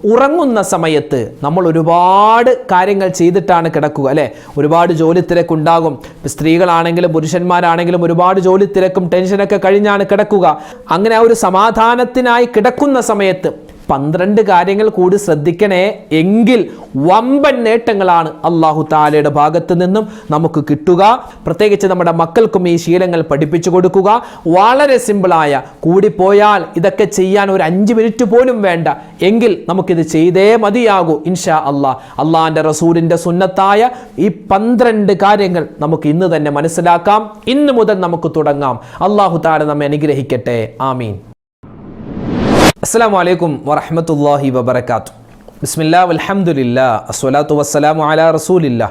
ഉറങ്ങുന്ന സമയത്ത് നമ്മൾ ഒരുപാട് കാര്യങ്ങൾ ചെയ്തിട്ടാണ് കിടക്കുക അല്ലേ? ഒരുപാട് ജോലി തിരക്കുണ്ടാകും. സ്ത്രീകളാണെങ്കിലും പുരുഷന്മാരാണെങ്കിലും ഒരുപാട് ജോലി തിരക്കും ടെൻഷനൊക്കെ കഴിഞ്ഞാണ് കിടക്കുക. അങ്ങനെ ആ ഒരു സമാധാനത്തിനായി കിടക്കുന്ന സമയത്ത് പന്ത്രണ്ട് കാര്യങ്ങൾ കൂടി ശ്രദ്ധിക്കണേ എങ്കിൽ വമ്പൻ നേട്ടങ്ങളാണ് അള്ളാഹു താലയുടെ ഭാഗത്ത് നിന്നും നമുക്ക് കിട്ടുക. പ്രത്യേകിച്ച് നമ്മുടെ മക്കൾക്കും ഈ ശീലങ്ങൾ പഠിപ്പിച്ചു കൊടുക്കുക. വളരെ സിമ്പിളായ കൂടിപ്പോയാൽ ഇതൊക്കെ ചെയ്യാൻ ഒരു അഞ്ച് മിനിറ്റ് പോലും വേണ്ട. എങ്കിൽ നമുക്കിത് ചെയ്തേ മതിയാകൂ ഇൻഷാ അള്ളാഹ് അള്ളാഹിന്റെ റസൂലിന്റെ സുന്നത്തായ ഈ പന്ത്രണ്ട് കാര്യങ്ങൾ നമുക്ക് ഇന്ന് തന്നെ മനസ്സിലാക്കാം. ഇന്ന് മുതൽ നമുക്ക് തുടങ്ങാം. അള്ളാഹു താല നമ്മെ അനുഗ്രഹിക്കട്ടെ. ആമീൻ. അസ്സാം വലൈക്കും വറഹമത്തല്ലാഹി വബർക്കാത്തു ബിസ്മില്ലാ അലഹമുല്ല അസ്വലാത്തു വസ്സലാമു അലാ റസൂലില്ല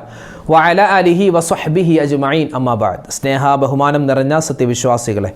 വഅല അലിഹി വസ്വഹ്ബിഹി അജ്മഈൻ അമ്മാബാദ് സ്നേഹ ബഹുമാനം നിറഞ്ഞ സത്യവിശ്വാസികളെ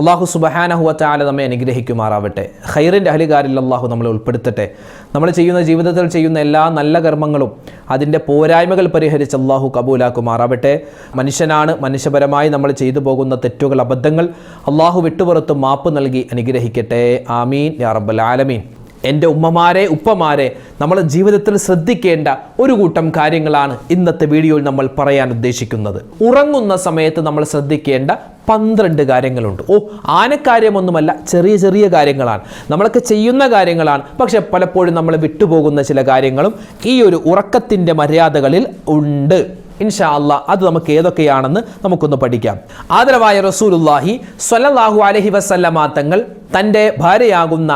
അള്ളാഹു സുബഹാനഹുവ താല നമ്മെ അനുഗ്രഹിക്കുമാറാവട്ടെ. ഖൈറിന്റെ അഹലികാരിൽ അള്ളാഹു നമ്മളെ ഉൾപ്പെടുത്തട്ടെ. നമ്മൾ ചെയ്യുന്ന ജീവിതത്തിൽ ചെയ്യുന്ന എല്ലാ നല്ല കർമ്മങ്ങളും അതിന്റെ പോരായ്മകൾ പരിഹരിച്ച് അള്ളാഹു കബൂലാക്കുമാറാവട്ടെ. മനുഷ്യനാണ് മനുഷ്യപരമായി നമ്മൾ ചെയ്തു പോകുന്ന തെറ്റുകൾ അബദ്ധങ്ങൾ അള്ളാഹു വിട്ടുപുറത്ത് മാപ്പ് നൽകി അനുഗ്രഹിക്കട്ടെ. ആമീൻ. യാ റബ്ബൽ ആലമീൻ. എന്റെ ഉമ്മമാരെ ഉപ്പമാരെ നമ്മൾ ജീവിതത്തിൽ ശ്രദ്ധിക്കേണ്ട ഒരു കൂട്ടം കാര്യങ്ങളാണ് ഇന്നത്തെ വീഡിയോയിൽ നമ്മൾ പറയാൻ ഉദ്ദേശിക്കുന്നത്. ഉറങ്ങുന്ന സമയത്ത് നമ്മൾ ശ്രദ്ധിക്കേണ്ട പന്ത്രണ്ട് കാര്യങ്ങളുണ്ട്. ഓ ആനക്കാര്യമൊന്നുമല്ല ചെറിയ ചെറിയ കാര്യങ്ങളാണ്. നമ്മളൊക്കെ ചെയ്യുന്ന കാര്യങ്ങളാണ്. പക്ഷെ പലപ്പോഴും നമ്മൾ വിട്ടുപോകുന്ന ചില കാര്യങ്ങളും ഈ ഒരു ഉറക്കത്തിന്റെ മര്യാദകളിൽ ഉണ്ട്. ഇൻഷാ അല്ല അത് നമുക്ക് ഏതൊക്കെയാണെന്ന് നമുക്കൊന്ന് പഠിക്കാം. ആദരവായ റസൂലുല്ലാഹി സ്വല്ലല്ലാഹു അലൈഹി വസല്ലമ തങ്ങൾ തന്റെ ഭാര്യയാകുന്ന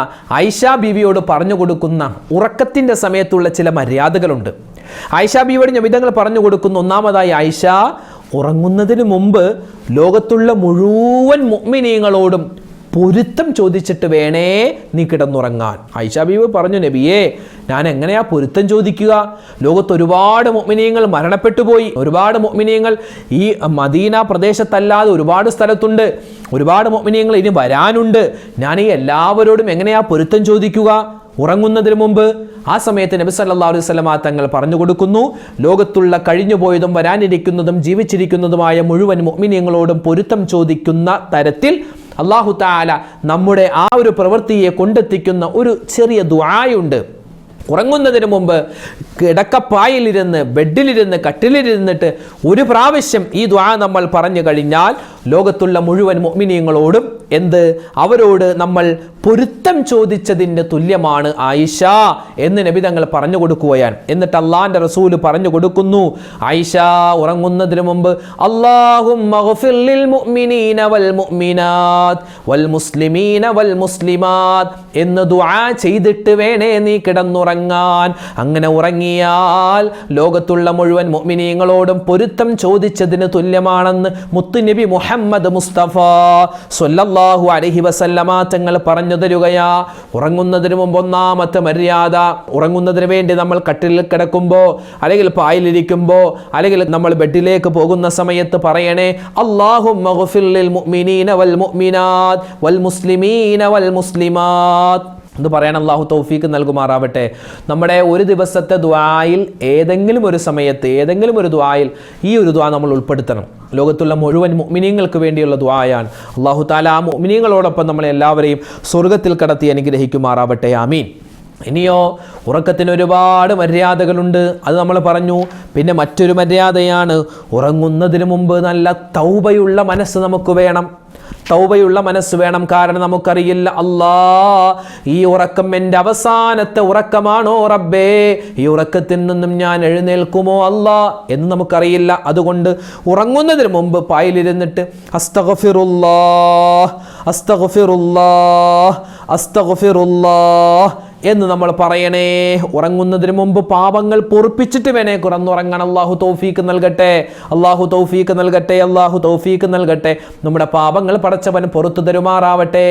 ഐഷ ബീവിയോട് പറഞ്ഞു കൊടുക്കുന്ന ഉറക്കത്തിന്റെ സമയത്തുള്ള ചില മര്യാദകളുണ്ട്. ഐഷ ബീവിയോട് നബിതങ്ങൾ പറഞ്ഞു കൊടുക്കുന്ന. ഒന്നാമതായി ഐഷ ഉറങ്ങുന്നതിന് മുമ്പ് ലോകത്തുള്ള മുഴുവൻ മുഅ്മിനീങ്ങളോടും പൊരുത്തം ചോദിച്ചിട്ട് വേണേ നീ കിടന്നുറങ്ങാൻ. ഐഷ ബീവി പറഞ്ഞു നബിയേ ഞാൻ എങ്ങനെയാ പൊരുത്തം ചോദിക്കുക? ലോകത്ത് ഒരുപാട് മൊമിനിയങ്ങൾ മരണപ്പെട്ടു പോയി. ഒരുപാട് മൊമിനിയങ്ങൾ ഈ മദീന പ്രദേശത്തല്ലാതെ ഒരുപാട് സ്ഥലത്തുണ്ട്. ഒരുപാട് മൊമിനിയങ്ങൾ ഇനി വരാനുണ്ട്. ഞാൻ ഈ എല്ലാവരോടും എങ്ങനെയാ പൊരുത്തം ചോദിക്കുക? ഉറങ്ങുന്നതിന് മുമ്പ് ആ സമയത്ത് നബി സല്ലാ അലൈഹി വസല്ലമ തങ്ങൾ പറഞ്ഞു കൊടുക്കുന്നു ലോകത്തുള്ള കഴിഞ്ഞുപോയതും വരാനിരിക്കുന്നതും ജീവിച്ചിരിക്കുന്നതുമായ മുഴുവൻ മൊമിനിയങ്ങളോടും പൊരുത്തം ചോദിക്കുന്ന തരത്തിൽ അള്ളാഹു താല നമ്മുടെ ആ ഒരു പ്രവൃത്തിയെ കൊണ്ടെത്തിക്കുന്ന ഒരു ചെറിയ ദ്വായുണ്ട് ഉറങ്ങുന്നതിന് മുമ്പ് കിടക്കപ്പായിലിരുന്ന് ബെഡിലിരുന്ന് കട്ടിലിരുന്നിട്ട് ഒരു പ്രാവശ്യം ഈ ദ്വാ നമ്മൾ പറഞ്ഞു കഴിഞ്ഞാൽ ലോകത്തുള്ള മുഴുവൻ മൊമിനിയങ്ങളോടും എന്ത്? അവരോട് നമ്മൾ പൊരുത്തം ചോദിച്ചതിന്റെ തുല്യമാണ് ആയിഷ എന്ന് നബി തങ്ങൾ പറഞ്ഞു കൊടുക്കുകയാണ്. എന്നിട്ട് അള്ളാന്റെ റസൂൽ പറഞ്ഞു കൊടുക്കുന്നു ആയിഷ ഉറങ്ങുന്നതിന് മുമ്പ് അള്ളാഹും എന്ന് ദുആ ചെയ്തിട്ട് വേണേ നീ കിടന്നുറങ്ങാൻ അങ്ങനെ ഉറങ്ങിയാൽ ലോകത്തുള്ള മുഴുവൻ മുഅ്മിനീങ്ങളോടും പൊരുത്തം ചോദിച്ചതിന് തുല്യമാണെന്ന് മുത്തുനബി മുഹമ്മദ് മുസ്തഫ സൊല്ലാഹു അലഹി വസല്ലമ തങ്ങൾ പറഞ്ഞു തരുകയാ. ഉറങ്ങുന്നതിന് മുമ്പ് ഒന്നാമത്തെ മര്യാദ ഉറങ്ങുന്നതിന് വേണ്ടി നമ്മൾ കട്ടിലിൽ കിടക്കുമ്പോൾ അല്ലെങ്കിൽ പായിലിരിക്കുമ്പോൾ അല്ലെങ്കിൽ നമ്മൾ ബെഡിലേക്ക് പോകുന്ന സമയത്ത് പറയണേ അള്ളാഹു മുഅ്മിനീന വൽ മുഅ്മിനാത്ത് വൽ മുസ്ലിമീന വൽ മുസ്ലിമാത്ത്. എന്ന് പറയാൻ അള്ളാഹു തൗഫീക്ക് നൽകുമാറാവട്ടെ. നമ്മുടെ ഒരു ദിവസത്തെ ദ്വായിൽ ഏതെങ്കിലും ഒരു സമയത്ത് ഏതെങ്കിലും ഒരു ദ്വായിൽ ഈ ഒരു ദ്വാ നമ്മൾ ഉൾപ്പെടുത്തണം. ലോകത്തുള്ള മുഴുവൻ മുഅ്മിനീങ്ങൾക്ക് വേണ്ടിയുള്ള ദ്വായാണ് അള്ളാഹു താല ആ മുഅ്മിനീങ്ങളോടൊപ്പം നമ്മളെ എല്ലാവരെയും സ്വർഗത്തിൽ കടത്തി അനുഗ്രഹിക്കുമാറാവട്ടെ. ആമീൻ. ഇനിയോ ഉറക്കത്തിന് ഒരുപാട് മര്യാദകളുണ്ട്. അത് നമ്മൾ പറഞ്ഞു. പിന്നെ മറ്റൊരു മര്യാദയാണ് ഉറങ്ങുന്നതിന് മുമ്പ് നല്ല തൗബയുള്ള മനസ്സ് നമുക്ക് വേണം. തൗബയുള്ള മനസ്സ് വേണം കാരണം നമുക്കറിയില്ല. അല്ലാ ഈ ഉറക്കം എന്റെ അവസാനത്തെ ഉറക്കമാണോ റബ്ബേ? ഈ ഉറക്കത്തിൽ നിന്നും ഞാൻ എഴുന്നേൽക്കുമോ അല്ലാ എന്ന് നമുക്കറിയില്ല. അതുകൊണ്ട് ഉറങ്ങുന്നതിന് മുമ്പ് പായിലിരുന്നിട്ട് അസ്തഗഫിറുല്ലാ അസ്തഗഫിറുല്ലാ അസ്തഗഫിറുല്ലാ എന്ന് നമ്മൾ പറയണേ. ഉറങ്ങുന്നതിന് മുമ്പ് പാപങ്ങൾ പൊറുപ്പിച്ചിട്ട് വേണേ കുറന്നുറങ്ങണം അള്ളാഹു തൗഫീക്ക് നൽകട്ടെ. അള്ളാഹു തൗഫീക്ക് നൽകട്ടെ അള്ളാഹു തൗഫീക്ക് നൽകട്ടെ. നമ്മുടെ പാപങ്ങൾ പടച്ചവൻ പുറത്തു തരുമാറാവട്ടെ.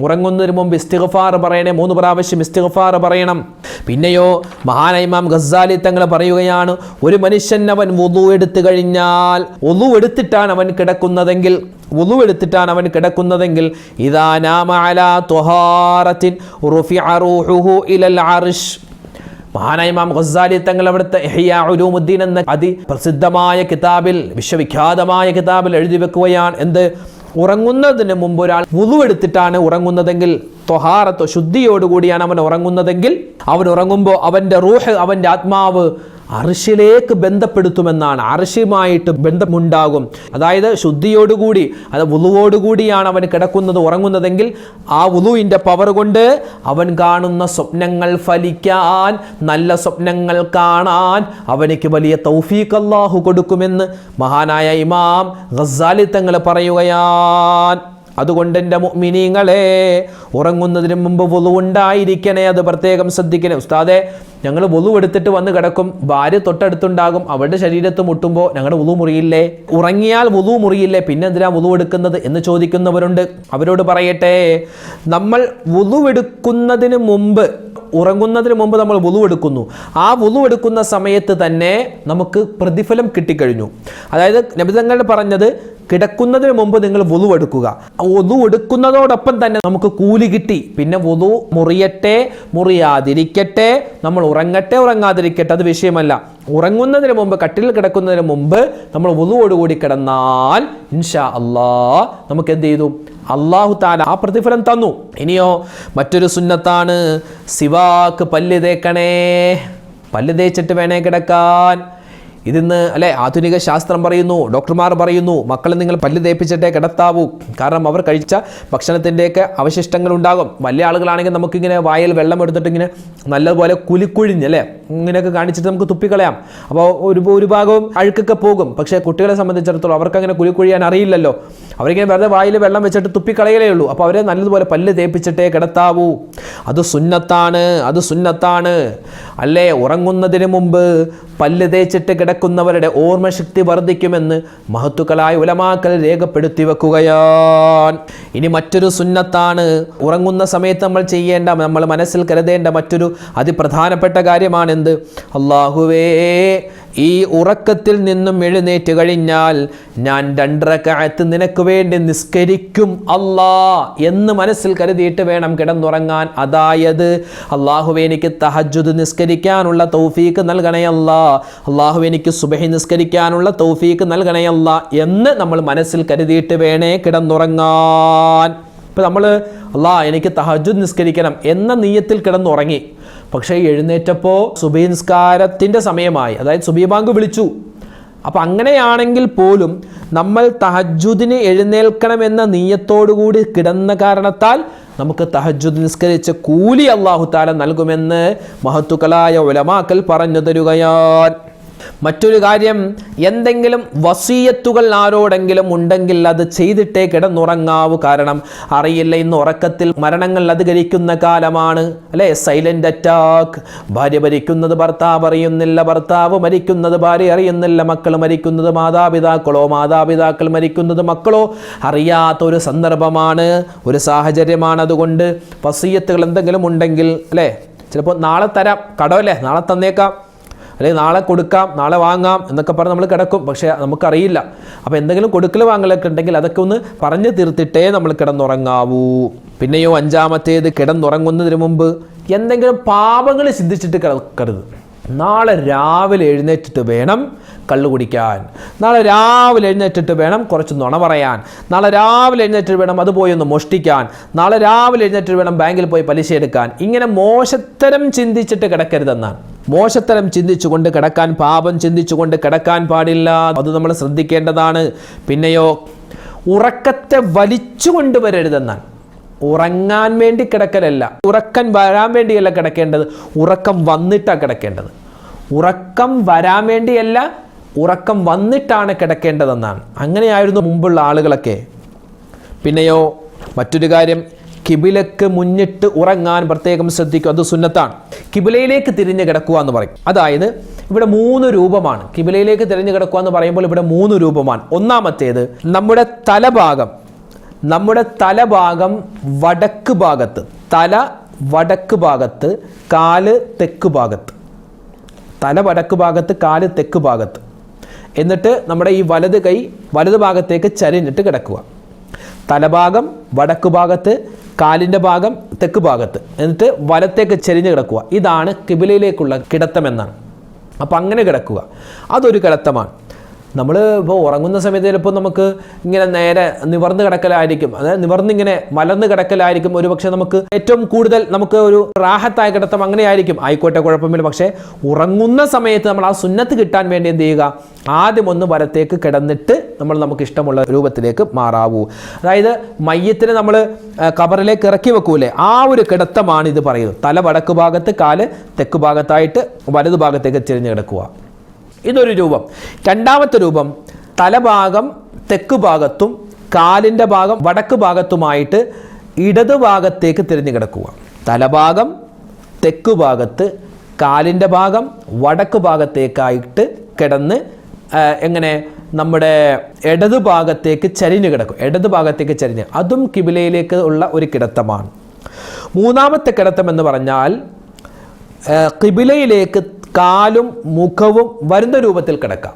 ഉറങ്ങുന്നതിന് മുമ്പ് ഇസ്തിഗ്ഫാർ പറയണേ. മൂന്ന് പ്രാവശ്യം ഇസ്തിഗ്ഫാർ പറയണം. പിന്നെയോ മഹാനൈമാം ഗസാലി തങ്ങൾ പറയുകയാണ് ഒരു മനുഷ്യൻ അവൻ വുളു എടുത്തു കഴിഞ്ഞാൽ വുളു എടുത്തിട്ടാണ് അവൻ കിടക്കുന്നതെങ്കിൽ വുളു എടുത്തിട്ടാണ് അവൻ കിടക്കുന്നതെങ്കിൽ ഇതാ ഇലൽ മഹാനായ ഇമാം ഖസാലി തങ്ങൾ അവിടുത്തെ ഇഹ്യാ ഉലൂമുദ്ദീൻ എന്ന അതിപ്രസിദ്ധമായ കിതാബിൽ വിശ്വവിഖ്യാതമായ കിതാബിൽ എഴുതി വെക്കുകയാണ്. എന്ത്? ഉറങ്ങുന്നതിന് മുമ്പ് ഒരാൾ വുളു എടുത്തിട്ടാണ് ഉറങ്ങുന്നതെങ്കിൽ തൊഹാറത്തോ ശുദ്ധിയോടുകൂടിയാണ് അവൻ ഉറങ്ങുന്നതെങ്കിൽ അവൻ ഉറങ്ങുമ്പോൾ അവന്റെ റൂഹ് അവന്റെ ആത്മാവ് അർഷിലേക്ക് ബന്ധപ്പെടുത്തുമെന്നാണ്. അറിശുമായിട്ട് ബന്ധമുണ്ടാകും. അതായത് ശുദ്ധിയോടുകൂടി അത് വുളുവോടുകൂടിയാണ് അവൻ കിടക്കുന്നത് ഉറങ്ങുന്നതെങ്കിൽ ആ വുളുവിന്റെ പവർ കൊണ്ട് അവൻ കാണുന്ന സ്വപ്നങ്ങൾ ഫലിക്കാൻ നല്ല സ്വപ്നങ്ങൾ കാണാൻ അവനിക്ക് വലിയ തൗഫീഖ് അള്ളാഹു കൊടുക്കുമെന്ന് മഹാനായ ഇമാം ഗസാലി തങ്ങൾ പറയുകയാൻ അതുകൊണ്ട് എന്റെ മുഅ്മിനീങ്ങളെ ഉറങ്ങുന്നതിന് മുമ്പ് വുളു ഉണ്ടായിരിക്കണേ അത് പ്രത്യേകം ശ്രദ്ധിക്കണേ. ഉസ്താദെ ഞങ്ങൾ വുളു എടുത്തിട്ട് വന്ന് കിടക്കും. ഭാര്യ തൊട്ടടുത്തുണ്ടാകും. അവരുടെ ശരീരത്ത് മുട്ടുമ്പോൾ ഞങ്ങളുടെ വുളു മുറിയില്ലേ? ഉറങ്ങിയാൽ വുളു മുറിയില്ലേ? പിന്നെ എന്തിനാ വുളു എടുക്കുന്നത് എന്ന് ചോദിക്കുന്നവരുണ്ട്. അവരോട് പറയട്ടെ നമ്മൾ വുളു എടുക്കുന്നതിന് മുമ്പ് ഉറങ്ങുന്നതിന് മുമ്പ് നമ്മൾ വുളു എടുക്കുന്നു. ആ വുളു എടുക്കുന്ന സമയത്ത് തന്നെ നമുക്ക് പ്രതിഫലം കിട്ടിക്കഴിഞ്ഞു. അതായത് നബിതങ്ങൾ പറഞ്ഞത് കിടക്കുന്നതിന് മുമ്പ് നിങ്ങൾ വുളു എടുക്കുക. വുളു എടുക്കുന്നതോടൊപ്പം തന്നെ നമുക്ക് കൂലി കിട്ടി. പിന്നെ വുളു മുറിയട്ടെ മുറിയാതിരിക്കട്ടെ നമ്മൾ ഉറങ്ങട്ടെ ഉറങ്ങാതിരിക്കട്ടെ അത് വിഷയമല്ല. ഉറങ്ങുന്നതിന് മുമ്പ് കട്ടിലിൽ കിടക്കുന്നതിന് മുമ്പ് നമ്മൾ വുളുവോടുകൂടി കിടന്നാൽ ഇൻഷാ അല്ലാ നമുക്ക് എന്ത് ചെയ്തു? അള്ളാഹു താല ആ പ്രതിഫലം തന്നു. ഇനിയോ മറ്റൊരു സുന്നത്താണ്. സിവാക്ക് പല്ല് തേക്കണേ. പല്ല് തേച്ചിട്ട് വേണേ കിടക്കാൻ. ഇതിന്ന് അല്ലെ ആധുനിക ശാസ്ത്രം പറയുന്നു ഡോക്ടർമാർ പറയുന്നു മക്കളെ നിങ്ങൾ പല്ല് തേപ്പിച്ചിട്ടേ കിടത്താവൂ. കാരണം അവർ കഴിച്ച ഭക്ഷണത്തിന്റെയൊക്കെ അവശിഷ്ടങ്ങൾ ഉണ്ടാകും വലിയ ആളുകളാണെങ്കിൽ നമുക്കിങ്ങനെ വായിൽ വെള്ളം എടുത്തിട്ട് ഇങ്ങനെ നല്ലതുപോലെ കുലിക്കുഴിഞ്ഞ് അല്ലേ ഇങ്ങനെയൊക്കെ കാണിച്ചിട്ട് നമുക്ക് തുപ്പിക്കളയാം. അപ്പോൾ ഒരു ഒരു ഭാഗവും അഴുക്കൊക്കെ പോകും. പക്ഷേ കുട്ടികളെ സംബന്ധിച്ചിടത്തോളം അവർക്ക് അങ്ങനെ കുലിക്കുഴിയാൻ അറിയില്ലല്ലോ. അവരിങ്ങനെ വെറുതെ വായിൽ വെള്ളം വെച്ചിട്ട് തുപ്പിക്കളയലേ ഉള്ളൂ. അപ്പോൾ അവരെ നല്ലതുപോലെ പല്ല് തേപ്പിച്ചിട്ടേ കിടത്താവൂ. അത് സുന്നത്താണ് അത് സുന്നത്താണ്. അല്ലേ ഉറങ്ങുന്നതിന് മുമ്പ് പല്ല് തേച്ചിട്ട് കിടക്കുന്നവരുടെ ഓർമ്മശക്തി വർദ്ധിക്കുമെന്ന് മഹത്തുക്കളായ ഉലമാക്കൽ രേഖപ്പെടുത്തി വെക്കുകയാണ്. ഇനി മറ്റൊരു സുന്നത്താണ്. ഉറങ്ങുന്ന സമയത്ത് നമ്മൾ ചെയ്യേണ്ട നമ്മൾ മനസ്സിൽ കരുതേണ്ട മറ്റൊരു അതിപ്രധാനപ്പെട്ട കാര്യമാണെന്ത്? അള്ളാഹുവേ ഈ ഉറക്കത്തിൽ നിന്നും എഴുന്നേറ്റ് കഴിഞ്ഞാൽ ഞാൻ രണ്ടരക്കാലത്ത് നിനക്ക് വേണ്ടി നിസ്കരിക്കും അല്ലാ എന്ന് മനസ്സിൽ കരുതിയിട്ട് വേണം കിടന്നുറങ്ങാൻ. അതായത് അള്ളാഹുവെ എനിക്ക് തഹജുദ് നിസ്കരിക്കാനുള്ള തൗഫീക്ക് നൽകണയല്ല അള്ളാഹു എനിക്ക് സുബഹി നിസ്കരിക്കാനുള്ള തൗഫീക്ക് നൽകണയല്ല എന്ന് നമ്മൾ മനസ്സിൽ കരുതിയിട്ട് വേണേ കിടന്നുറങ്ങാൻ. ഇപ്പം നമ്മൾ അല്ലാ എനിക്ക് തഹജുദ് നിസ്കരിക്കണം എന്ന നീയത്തിൽ കിടന്നുറങ്ങി. പക്ഷേ എഴുന്നേറ്റപ്പോൾ സുബൈ നിസ്കാരത്തിന്റെ സമയമായി. അതായത് സുബീബാങ്ക് വിളിച്ചു. അപ്പം അങ്ങനെയാണെങ്കിൽ പോലും നമ്മൾ തഹജുദിന് എഴുന്നേൽക്കണമെന്ന നീയത്തോടുകൂടി കിടന്ന കാരണത്താൽ നമുക്ക് തഹജുദ് നിസ്കരിച്ച് കൂലി അള്ളാഹു താല നൽകുമെന്ന് മഹത്തുക്കളായ ഒലമാക്കൽ പറഞ്ഞു തരുകയാൻ മറ്റൊരു കാര്യം എന്തെങ്കിലും വസീയത്തുകൾ ആരോടെങ്കിലും ഉണ്ടെങ്കിൽ അത് ചെയ്തിട്ടേ കിടന്നുറങ്ങാവൂ. കാരണം അറിയില്ല ഇന്ന് ഉറക്കത്തിൽ മരണങ്ങൾ അധികരിക്കുന്ന കാലമാണ്. അല്ലേ? സൈലന്റ് അറ്റാക്ക് ഭാര്യ മരിക്കുന്നത് ഭർത്താവ് അറിയുന്നില്ല ഭർത്താവ് മരിക്കുന്നത് ഭാര്യ അറിയുന്നില്ല മക്കൾ മരിക്കുന്നത് മാതാപിതാക്കളോ മാതാപിതാക്കൾ മരിക്കുന്നത് മക്കളോ അറിയാത്ത ഒരു സന്ദർഭമാണ് ഒരു സാഹചര്യമാണ്. അതുകൊണ്ട് വസീയത്തുകൾ എന്തെങ്കിലും ഉണ്ടെങ്കിൽ അല്ലേ? ചിലപ്പോൾ നാളെ തരാം. കടമല്ലേ നാളെ തന്നേക്കാം. അല്ലെങ്കിൽ നാളെ കൊടുക്കാം നാളെ വാങ്ങാം എന്നൊക്കെ പറഞ്ഞ് നമ്മൾ കിടക്കും. പക്ഷേ നമുക്കറിയില്ല. അപ്പോൾ എന്തെങ്കിലും കൊടുക്കൽ വാങ്ങലൊക്കെ ഉണ്ടെങ്കിൽ അതൊക്കെ ഒന്ന് പറഞ്ഞു തീർത്തിട്ടേ നമ്മൾ കിടന്നുറങ്ങാവൂ. പിന്നെയോ അഞ്ചാമത്തേത് കിടന്നുറങ്ങുന്നതിന് മുമ്പ് എന്തെങ്കിലും പാപങ്ങൾ സിദ്ധിച്ചിട്ട് കിടക്കരുത്. നാളെ രാവിലെ എഴുന്നേറ്റിട്ട് വേണം കള്ളു കുടിക്കാൻ. നാളെ രാവിലെ എഴുന്നേറ്റിട്ട് വേണം കുറച്ച് നുണ പറയാൻ. നാളെ രാവിലെ എഴുന്നേറ്റിട്ട് വേണം അത് ഒന്ന് മോഷ്ടിക്കാൻ. നാളെ രാവിലെ എഴുന്നേറ്റിട്ട് വേണം ബാങ്കിൽ പോയി പലിശ എടുക്കാൻ. ഇങ്ങനെ മോശത്തരം ചിന്തിച്ചിട്ട് കിടക്കരുതെന്നാണ്. മോശത്തരം ചിന്തിച്ചുകൊണ്ട് കിടക്കാൻ പാപം ചിന്തിച്ചുകൊണ്ട് കിടക്കാൻ പാടില്ല. അത് നമ്മൾ ശ്രദ്ധിക്കേണ്ടതാണ്. പിന്നെയോ ഉറക്കത്തെ വലിച്ചു കൊണ്ടുവരരുതെന്നാണ് ഉറങ്ങാൻ വേണ്ടി കിടക്കലല്ല. ഉറക്കം വരാൻ വേണ്ടിയല്ല കിടക്കേണ്ടത്. ഉറക്കം വന്നിട്ടാണ് കിടക്കേണ്ടത്. ഉറക്കം വരാൻ വേണ്ടിയല്ല ഉറക്കം വന്നിട്ടാണ് കിടക്കേണ്ടതെന്നാണ്. അങ്ങനെയായിരുന്നു മുമ്പുള്ള ആളുകളൊക്കെ. പിന്നെയോ മറ്റൊരു കാര്യം കിബിലക്ക് മുന്നിട്ട് ഉറങ്ങാൻ പ്രത്യേകം ശ്രദ്ധിക്കും അത് സുന്നത്താണ്. കിബിലയിലേക്ക് തിരിഞ്ഞു കിടക്കുക എന്ന് പറയും. അതായത് ഇവിടെ മൂന്ന് രൂപമാണ്. കിബിലയിലേക്ക് തിരിഞ്ഞു കിടക്കുക എന്ന് പറയുമ്പോൾ ഇവിടെ മൂന്ന് രൂപമാണ്. ഒന്നാമത്തേത് നമ്മുടെ തലഭാഗം. നമ്മുടെ തലഭാഗം വടക്ക് ഭാഗത്ത്. തല വടക്ക് ഭാഗത്ത് കാൽ തെക്ക് ഭാഗത്ത്. തല വടക്ക് ഭാഗത്ത് കാൽ തെക്ക് ഭാഗത്ത്. എന്നിട്ട് നമ്മുടെ ഈ വലത് കൈ വലത് ഭാഗത്തേക്ക് ചരിഞ്ഞിട്ട് കിടക്കുക. തലഭാഗം വടക്ക് ഭാഗത്ത് കാലിന്റെ ഭാഗം തെക്ക് ഭാഗത്ത്. എന്നിട്ട് വലത്തേക്ക് ചെരിഞ്ഞ് കിടക്കുക. ഇതാണ് കിബിലയിലേക്കുള്ള കിടത്തമെന്നാണ് അപ്പം അങ്ങനെ കിടക്കുക. അതൊരു കിടത്തമാണ്. നമ്മൾ ഇപ്പോൾ ഉറങ്ങുന്ന സമയത്ത് ചിലപ്പോൾ നമുക്ക് ഇങ്ങനെ നേരെ നിവർന്ന് കിടക്കലായിരിക്കും. അതായത് നിവർന്നിങ്ങനെ മലർന്ന് കിടക്കലായിരിക്കും. ഒരു പക്ഷേ നമുക്ക് ഏറ്റവും കൂടുതൽ നമുക്ക് ഒരു റാഹത്തായ കിടത്തം അങ്ങനെയായിരിക്കും. ആയിക്കോട്ടെ കുഴപ്പമില്ല. പക്ഷേ ഉറങ്ങുന്ന സമയത്ത് നമ്മൾ ആ സുന്നത്ത് കിട്ടാൻ വേണ്ടി എന്ത് ചെയ്യുക? ആദ്യം ഒന്ന് വലത്തേക്ക് കിടന്നിട്ട് നമ്മൾ നമുക്ക് ഇഷ്ടമുള്ള രൂപത്തിലേക്ക് മാറാവൂ. അതായത് മയ്യത്തിനെ നമ്മൾ കവറിലേക്ക് ഇറക്കി വെക്കൂലേ? ആ ഒരു കിടത്തമാണ് ഇത് പറയുന്നത്. തല വടക്ക് ഭാഗത്ത് കാൽ തെക്ക് ഭാഗത്തായിട്ട് വലതു ഭാഗത്തേക്ക് തിരിഞ്ഞു കിടക്കുക. ഇതൊരു രൂപം. രണ്ടാമത്തെ രൂപം തലഭാഗം തെക്ക് ഭാഗത്തും കാലിന്റെ ഭാഗം വടക്ക് ഭാഗത്തുമായിട്ട് ഇടത് ഭാഗത്തേക്ക് തിരിഞ്ഞു കിടക്കുക. തലഭാഗം തെക്ക് ഭാഗത്ത് കാലിന്റെ ഭാഗം വടക്ക് ഭാഗത്തേക്കായിട്ട് കിടന്ന് എങ്ങനെ നമ്മുടെ ഇടത് ഭാഗത്തേക്ക് ചരിഞ്ഞു കിടക്കും. ഇടത് ഭാഗത്തേക്ക് ചരിഞ്ഞ്. അതും കിബിലയിലേക്ക് ഉള്ള ഒരു കിടത്തമാണ്. മൂന്നാമത്തെ കിടത്തം എന്ന് പറഞ്ഞാൽ കിബിലയിലേക്ക് കാലും മുഖവും വരുന്ന രൂപത്തിൽ കിടക്കാം.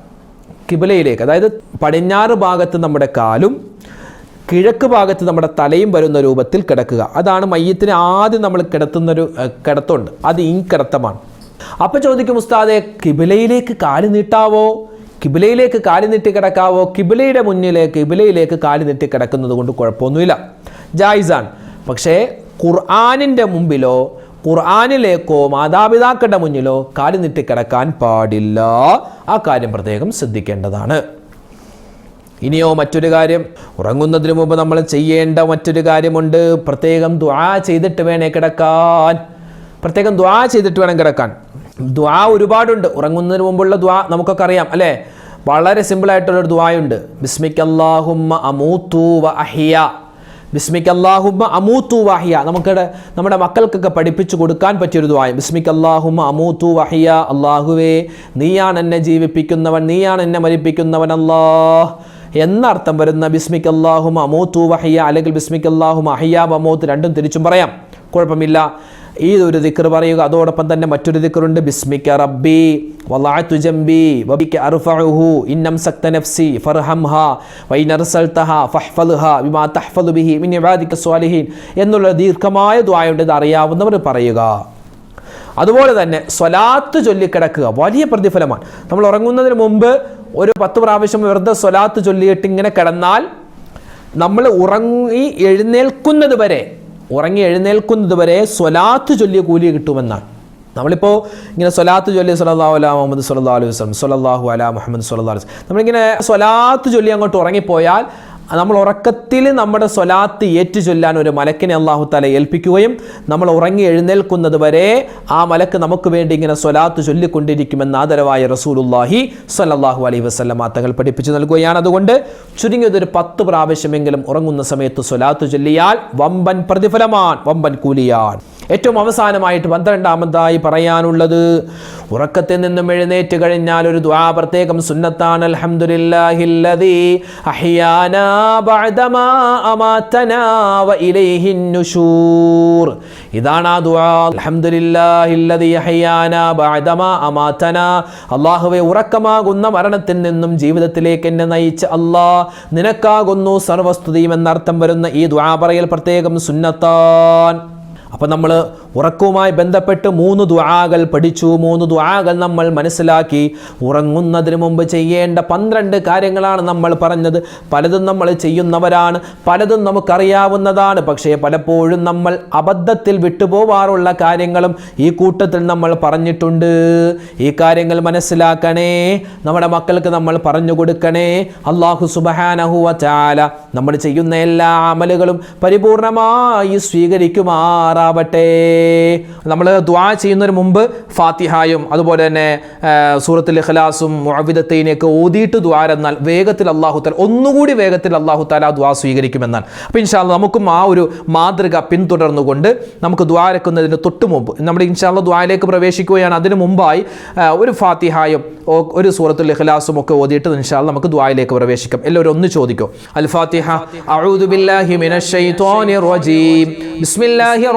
കിബിലയിലേക്ക് അതായത് പടിഞ്ഞാറ് ഭാഗത്ത് നമ്മുടെ കാലും കിഴക്ക് ഭാഗത്ത് നമ്മുടെ തലയും വരുന്ന രൂപത്തിൽ കിടക്കുക. അതാണ് മയ്യത്തിന് ആദ്യം നമ്മൾ കിടത്തുന്നൊരു കിടത്തുണ്ട് അത് ഈ കിടത്തമാണ്. അപ്പോൾ ചോദിക്കും ഉസ്താദെ കിബിലയിലേക്ക് കാൽ നീട്ടാവോ? കിബിലയിലേക്ക് കാൽ നീട്ടി കിടക്കാവോ? കിബിലയുടെ മുന്നിലേക്ക് കിബിലയിലേക്ക് കാൽ നീട്ടി കിടക്കുന്നത് കൊണ്ട് കുഴപ്പമൊന്നുമില്ല. ജായിസാണ്. പക്ഷേ ഖുർആാനിന്റെ മുമ്പിലോ ഖുർആാനിലേക്കോ മാതാപിതാക്കളുടെ മുന്നിലോ കാൽ നീട്ടി കിടക്കാൻ പാടില്ല. ആ കാര്യം പ്രത്യേകം ശ്രദ്ധിക്കേണ്ടതാണ്. ഇനിയോ മറ്റൊരു കാര്യം ഉറങ്ങുന്നതിന് മുമ്പ് നമ്മൾ ചെയ്യേണ്ട മറ്റൊരു കാര്യമുണ്ട്. പ്രത്യേകം ദ്വാ ചെയ്തിട്ട് വേണേ കിടക്കാൻ. പ്രത്യേകം ദ്വാ ചെയ്തിട്ട് വേണം കിടക്കാൻ. ദ്വാ ഒരുപാടുണ്ട്. ഉറങ്ങുന്നതിന് മുമ്പുള്ള ദ്വാ നമുക്കൊക്കെ അറിയാം അല്ലേ? വളരെ സിമ്പിളായിട്ടുള്ളൊരു ദ്വായുണ്ട് ബിസ്മിക്കല്ലാഹുമ്മ അമൂത്തു വ അഹിയ. ബിസ്മിക് അള്ളാഹുമ അമൂത്തു വാഹിയ. നമുക്കിടെ നമ്മുടെ മക്കൾക്കൊക്കെ പഠിപ്പിച്ചു കൊടുക്കാൻ പറ്റിയൊരു ദ്വായം ബിസ്മിക് അള്ളാഹുമ അമൂത്തു വഹിയ. അള്ളാഹുവേ നീയാണ് എന്നെ ജീവിപ്പിക്കുന്നവൻ നീയാണ് എന്നെ മരിപ്പിക്കുന്നവൻ അല്ലാഹ്. എന്നർത്ഥം വരുന്ന ബിസ്മിക് അള്ളാഹുമ അമൂത്തു വഹിയ അല്ലെങ്കിൽ ബിസ്മിക് അള്ളാഹുമ അഹിയ അമൂത്ത് രണ്ടും തിരിച്ചും പറയാം. കുഴപ്പമില്ല. ഈ ഒരു ദിക്ർ പറയുക അതോടൊപ്പം തന്നെ മറ്റൊരു ദിക്കറുണ്ട് ബിസ്മിക്ക റബ്ബി വലാഅതു ജംബി വബിക അർഫഉഹു ഇന്നം സക്ത നഫ്സി ഫർഹംഹ വൈൻ അർസൽതഹ ഫഹ്ഫൽഹ ബിമാ തഹ്ഫലു ബിഹി മിൻ ഇബാദിക സ്വാലിഹീൻ എന്നുള്ള ദീർഘമായ ദുആയുണ്ട് ഇത് അറിയാവുന്നവർ പറയുക. അതുപോലെ തന്നെ സ്വലാത്ത് ചൊല്ലിക്കിടക്കുക വലിയ പ്രതിഫലമാണ്. നമ്മൾ ഉറങ്ങുന്നതിന് മുമ്പ് ഒരു പത്ത് പ്രാവശ്യം വെറുതെ സ്വലാത്ത് ചൊല്ലിയിട്ട് ഇങ്ങനെ കിടന്നാൽ നമ്മൾ ഉറങ്ങി എഴുന്നേൽക്കുന്നത് വരെ ഉറങ്ങി എഴുന്നേൽക്കുന്നത് വരെ സ്വലാത്ത് ചൊല്ലിയ കൂലി കിട്ടുമെന്നാണ്. നമ്മളിപ്പോൾ ഇങ്ങനെ സ്വലാത്ത് ചൊല്ലി സല്ലല്ലാഹു അല മുഹമ്മദ് സല്ലല്ലാഹു അലൈഹി വസ്ലം സല്ലല്ലാഹു അല മുഹമ്മദ് സല്ലല്ലാഹു അലൈഹി നമ്മളിങ്ങനെ സ്വലാത്ത് ചൊല്ലി അങ്ങോട്ട് ഉറങ്ങിപ്പോയാൽ നമ്മൾ ഉറക്കത്തിൽ നമ്മുടെ സ്വലാത്ത് ഏറ്റു ചൊല്ലാൻ ഒരു മലക്കിനെ അള്ളാഹു താല ഏൽപ്പിക്കുകയും നമ്മൾ ഉറങ്ങി എഴുന്നേൽക്കുന്നത് വരെ ആ മലക്ക് നമുക്ക് വേണ്ടി ഇങ്ങനെ സ്വലാത്ത് ചൊല്ലിക്കൊണ്ടിരിക്കുമെന്ന് ആദരവായ റസൂലുല്ലാഹി സ്വല്ലല്ലാഹു അലൈഹി വസ്ലം തങ്ങൾ പഠിപ്പിച്ചു നൽകുകയാണ്. അതുകൊണ്ട് ചുരുങ്ങിയതൊരു പത്ത് പ്രാവശ്യമെങ്കിലും ഉറങ്ങുന്ന സമയത്ത് സ്വലാത്ത് ചൊല്ലിയാൽ വമ്പൻ പ്രതിഫലമാണ് വമ്പൻ കൂലിയാണ്. ഏറ്റവും അവസാനമായിട്ട് പന്ത്രണ്ടാമതായി പറയാനുള്ളത് ഉറക്കത്തിൽ നിന്നും എഴുന്നേറ്റ് കഴിഞ്ഞാൽ ഒരു ദ്വാ പ്രത്യേകം സുന്നത്താണ്. ബഅദമാ ഇതാണ് ആ അഹ്യാനാ ബഅദമാ അല്ലാഹുവേ ഉറക്കമാകുന്ന മരണത്തിൽ നിന്നും ജീവിതത്തിലേക്ക് എന്നെ നയിച്ച അല്ലാ നിനക്കാകുന്നു സർവസ്തുതിയും എന്നർത്ഥം വരുന്ന ഈ ദ്വാ പറയൽ പ്രത്യേകം സുന്നത്താൻ. അപ്പം നമ്മൾ ഉറക്കവുമായി ബന്ധപ്പെട്ട് മൂന്ന് ദ്വാകൾ പഠിച്ചു. മൂന്ന് ദ്വാകൾ നമ്മൾ മനസ്സിലാക്കി. ഉറങ്ങുന്നതിന് മുമ്പ് ചെയ്യേണ്ട പന്ത്രണ്ട് കാര്യങ്ങളാണ് നമ്മൾ പറഞ്ഞത്. പലതും നമ്മൾ ചെയ്യുന്നവരാണ്. പലതും നമുക്കറിയാവുന്നതാണ്. പക്ഷേ പലപ്പോഴും നമ്മൾ അബദ്ധത്തിൽ വിട്ടുപോവാറുള്ള കാര്യങ്ങളും ഈ കൂട്ടത്തിൽ നമ്മൾ പറഞ്ഞിട്ടുണ്ട്. ഈ കാര്യങ്ങൾ മനസ്സിലാക്കണേ. നമ്മുടെ മക്കൾക്ക് നമ്മൾ പറഞ്ഞു കൊടുക്കണേ. അള്ളാഹു സുബഹാനഹുവ ചാല നമ്മൾ ചെയ്യുന്ന എല്ലാ അമലുകളും പരിപൂർണമായി സ്വീകരിക്കുമാറാവട്ടെ നമ്മൾ ദ്വാ ചെയ്യുന്നതിന് മുമ്പ് ഫാത്തിഹായും അതുപോലെ തന്നെ സൂറത്തിൽ ഇഖ്ലാസും മുഅവിദത്തൈനെയൊക്കെ ഓതിയിട്ട് ദ്വാരെന്നാൽ വേഗത്തിൽ അള്ളാഹു താല ഒന്നുകൂടി വേഗത്തിൽ അള്ളാഹു താല ആ ദ്വാ സ്വീകരിക്കുമെന്നാൽ. അപ്പോൾ ഇൻഷാല്ല നമുക്കും ആ ഒരു മാതൃക പിന്തുടർന്നുകൊണ്ട് നമുക്ക് ദ്വാരക്കുന്നതിന് തൊട്ട് മുമ്പ് നമ്മുടെ ഇൻഷാല്ല ദ്വാരയിലേക്ക് പ്രവേശിക്കുകയാണ്. അതിന് മുമ്പായി ഒരു ഫാത്തിഹായും ഒരു സൂറത്തുൽ ഇഖ്ലാസും ഒക്കെ ഓതിയിട്ട് ഇൻഷാല്ല നമുക്ക് ദ്വായിലേക്ക് പ്രവേശിക്കാം. എല്ലാവരും ഒന്ന് ചോദിക്കും. അൽ ഫാത്തിഹ അഊദു ബില്ലാഹി മിനശ് റജീം. ബിസ്മില്ലാഹിർ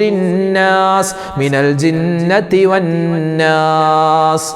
الناس من الجنة والناس.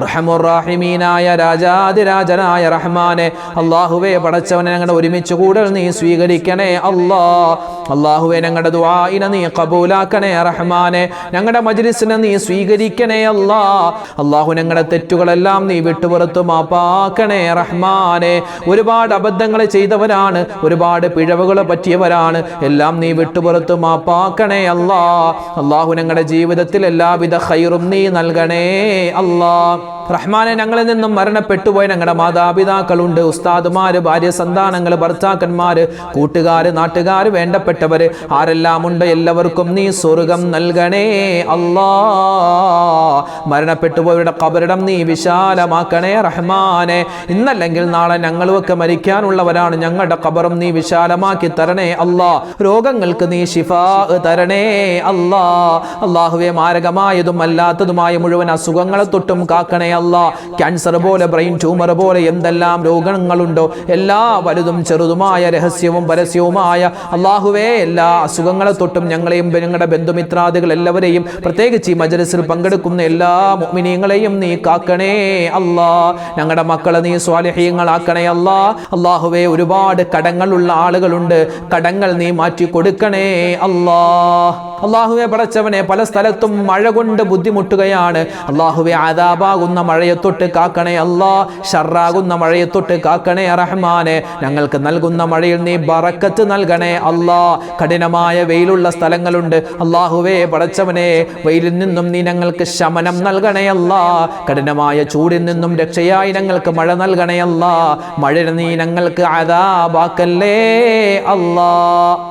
അർഹമുറാഹിമീനായ രാജാതിരാജനായ റഹ്മാനെ. അള്ളാഹുവെ പടച്ചവനെ ഞങ്ങളുടെ ഒരുമിച്ച് കൂടൽ നീ സ്വീകരിക്കണേ അല്ലാ. അള്ളാഹുവെ ഞങ്ങളുടെ ദുആഇനെ നീ കബൂലാക്കണേ റഹ്മാനെ. ഞങ്ങളുടെ മജ്ലിസിനെ നീ സ്വീകരിക്കണേ അല്ലാ. അള്ളാഹു ഞങ്ങളുടെ തെറ്റുകളെല്ലാം നീ വിട്ടുപുറത്തു മാപ്പാക്കണേ റഹ്മാനെ. ഒരുപാട് അബദ്ധങ്ങൾ ചെയ്തവരാണ് ഒരുപാട് പിഴവുകൾ പറ്റിയവരാണ്. എല്ലാം നീ വിട്ടുപുറത്തു മാപ്പാക്കണേ അല്ലാ. അള്ളാഹു ഞങ്ങളുടെ ജീവിതത്തിൽ എല്ലാവിധ ഹൈറും നീ നൽകണേ അല്ലാ. റഹ്മാനെ ഞങ്ങളിൽ നിന്നും മരണപ്പെട്ടുപോയ ഞങ്ങളുടെ മാതാപിതാക്കളുണ്ട്. ഉസ്താദുമാര് ഭാര്യ സന്താനങ്ങൾ ഭർത്താക്കന്മാര് കൂട്ടുകാര് നാട്ടുകാര് വേണ്ടപ്പെട്ടവര് ആരെല്ലാം ഉണ്ട് എല്ലാവർക്കും നീ സ്വർഗം നൽകണേ അല്ലാ. മരണപ്പെട്ടുപോയവരുടെ കബരിടം നീ വിശാലമാക്കണേ റഹ്മാനെ. ഇന്നല്ലെങ്കിൽ നാളെ ഞങ്ങളുമൊക്കെ മരിക്കാനുള്ളവരാണ് ഞങ്ങളുടെ കബറും നീ വിശാലമാക്കി തരണേ അല്ലാ. രോഗങ്ങൾക്ക് നീ ഷിഫാ തരണേ അല്ലാ. അള്ളാഹുവെ മാരകമായതും അല്ലാത്തതുമായ മുഴുവൻ അസുഖങ്ങളെ തൊട്ടും കാക്കണേ അല്ല ക്യാൻസർ പോലെ ബ്രെയിൻ ട്യൂമർ പോലെ എന്തെല്ലാം രോഗങ്ങളുണ്ടോ? എല്ലാ വലുതും ചെറുതുമായ രഹസ്യവും പരസ്യവുമായ അള്ളാഹുവേ എല്ലാ അസുഖങ്ങളെ തൊട്ടും ഞങ്ങളെയും ഞങ്ങളുടെ ബന്ധുമിത്രാദികൾ എല്ലാവരെയും പ്രത്യേകിച്ച് ഈ മജലസിൽ പങ്കെടുക്കുന്ന എല്ലാ മുഅ്മിനീങ്ങളെയും നീ കാക്കണേ അല്ലാ. ഞങ്ങളുടെ മക്കളെ നീ സ്വാലിഹീങ്ങളാക്കണേ അല്ലാ. അള്ളാഹുവേ ഒരുപാട് കടങ്ങളുള്ള ആളുകളുണ്ട്. കടങ്ങൾ നീ മാറ്റി കൊടുക്കണേ അല്ലാ. അള്ളാഹുവെ പടച്ചവനെ പല സ്ഥലത്തും മഴ കൊണ്ട് ബുദ്ധിമുട്ടുകയാണ്. അള്ളാഹുവെ ആദാബാകുന്ന മഴയെ തൊട്ട് കാക്കണേ അല്ലാ. ഷർറാകുന്ന മഴയെ തൊട്ട് കാക്കണേ റഹ്മാനെ. ഞങ്ങൾക്ക് നൽകുന്ന മഴയിൽ നീ ബറക്കത്ത് നൽകണേ അല്ലാ. കഠിനമായ വെയിലുള്ള സ്ഥലങ്ങളുണ്ട്. അള്ളാഹുവേ പടച്ചവനെ വെയിലിൽ നിന്നും നീ ഞങ്ങൾക്ക് ശമനം നൽകണേ അല്ലാ. കഠിനമായ ചൂടിൽ നിന്നും രക്ഷയായി ഞങ്ങൾക്ക് മഴ നൽകണേ അല്ലാ. മഴ നീ ഞങ്ങൾക്ക് അതാബാക്കല്ലേ അല്ലാ.